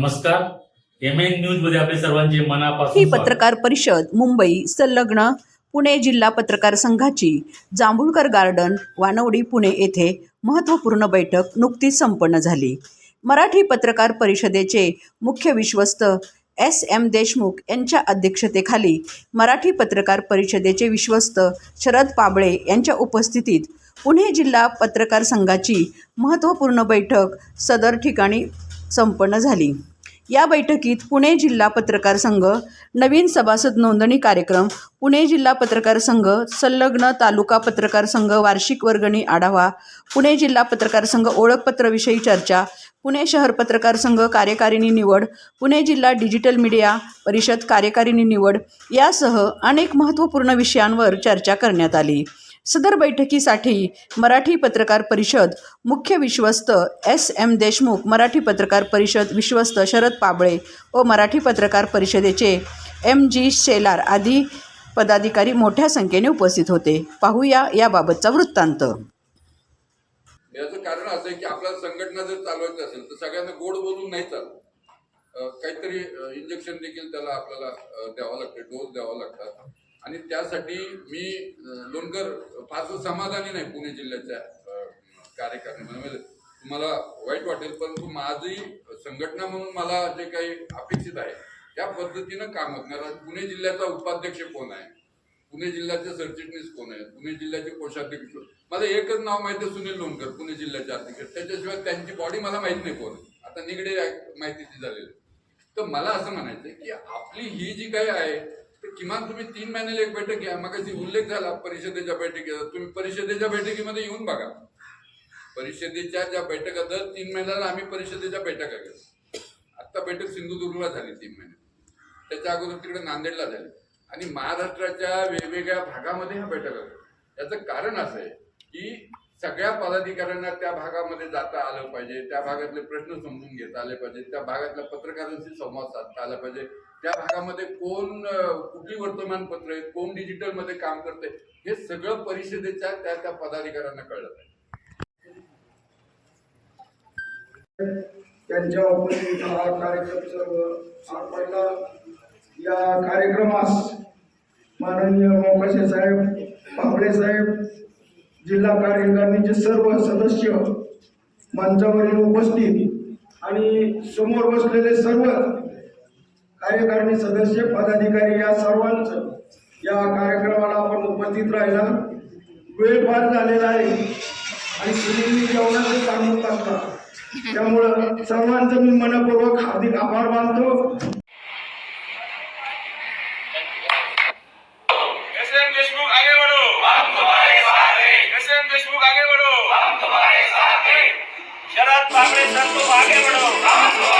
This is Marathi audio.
नमस्कार. एम एन न्यूजमध्ये आपले सर्वांचे मनापासून ही. पत्रकार परिषद मुंबई संलग्न पुणे जिल्हा पत्रकार संघाची जांभूळकर गार्डन वानवडी पुणे येथे महत्त्वपूर्ण बैठक नुकतीच संपन्न झाली. मराठी पत्रकार परिषदेचे मुख्य विश्वस्त एस एम देशमुख यांच्या अध्यक्षतेखाली मराठी पत्रकार परिषदेचे विश्वस्त शरद पाबळे यांच्या उपस्थितीत पुणे जिल्हा पत्रकार संघाची महत्त्वपूर्ण बैठक सदर ठिकाणी संपन्न झाली. या बैठकीत पुणे जिल्हा पत्रकार संघ नवीन सभासद नोंदणी कार्यक्रम पुणे जिल्हा पत्रकार संघ संलग्न तालुका पत्रकार संघ वार्षिक वर्गणी आढावा पुणे जिल्हा पत्रकार संघ ओळखपत्रविषयी चर्चा पुणे शहर पत्रकार संघ कार्यकारिणी निवड पुणे जिल्हा डिजिटल मीडिया परिषद कार्यकारिणी निवड यासह अनेक महत्त्वपूर्ण विषयांवर चर्चा करण्यात आली. सदर बैठकीसाठी मराठी पत्रकार परिषद मुख्य विश्वस्त एस एम देशमुख मराठी पत्रकार परिषद विश्वस्त शरद पाबळे व मराठी पत्रकार परिषदेचे एम जी शेलार आदी पदाधिकारी मोठ्या संख्येने उपस्थित होते. पाहूया याबाबतचा वृत्तांत. याचं कारण असं आहे की आपल्याला संघटना जर चालवायची असेल तर सगळ्यांना गोड बोलून नाही चालत काहीतरी इंजेक्शन देखील त्याला आपल्याला द्यावं लागते डोस द्यावा लागतात. आणि त्यासाठी मी लोणकर फारसं समाधानी नाही पुणे जिल्ह्याच्या अं, कार्यकारिणीमध्ये म्हणजे तुम्हाला वाईट वाटेल परंतु माझी संघटना म्हणून मला जे काही अपेक्षित आहे त्या पद्धतीनं काम होत नाही पुणे जिल्ह्याचा उपाध्यक्ष कोण आहे? पुणे जिल्ह्याचे सरचिटणीस कोण आहे? पुणे जिल्ह्याचे कोषाध्यक्ष. मला एकच नाव माहिती आहे सुनील लोणकर पुणे जिल्ह्याचे अध्यक्ष. त्याच्याशिवाय त्यांची बॉडी मला माहीत नाही कोण. आता निगडे माहितीची झालेली. आहे. तर मला असं म्हणायचं आहे की आपली ही जी काही आहे किमान तुम्ही तीन महिन्याला एक बैठक घ्या. मगाशी उल्लेख झाला परिषदेच्या बैठकीचा. तुम्ही परिषदेच्या बैठकीमध्ये येऊन बघा. परिषदेच्या ज्या बैठका दर तीन महिन्याला आम्ही परिषदेच्या बैठका घेतो आत्ता बैठक सिंधुदुर्गला झाली तीन महिने. त्याच्या अगोदर तिकडे नांदेडला झाली. आणि महाराष्ट्राच्या वेगवेगळ्या भागामध्ये ह्या बैठका घेतो याचं कारण असं आहे की सगळ्या पदाधिकाऱ्यांना त्या भागामध्ये जाता आलं पाहिजे. त्या भागातले प्रश्न समजून घेता आले पाहिजे. त्या भागातल्या पत्रकारांशी संवाद साधता आला पाहिजे. त्या भागामध्ये कोण कुठली वर्तमानपत्र आहेत कोण डिजिटलमध्ये काम करते हे सगळं परिषदेच्या त्या त्या पदाधिकाऱ्यांना कळलं त्यांच्या उपस्थितीत हा कार्यक्रम सर्व या कार्यक्रमास माननीय मोकाशे साहेब भाबळे साहेब जिल्हा कार्यकारिणीचे सर्व सदस्य मंचावरील उपस्थित आणि समोर बसलेले सर्व कार्यकारिणी सदस्य पदाधिकारी या सर्वांचं या कार्यक्रमाला आपण उपस्थित राहिला. वेळ फार झालेला आहे आणि सुनीलनी जेवणाचं सांगत असतात त्यामुळं सर्वांचं मी मनपूर्वक हार्दिक आभार मानतो. एस एम देशमुख आगे बढ़ो. हम तुम्हारे साथ. हैं एस एम देशमुख आगे बढ़ो. हम तुम्हारे साथ. हैं शरद पाबड़े सर तुम आगे बढ़ो.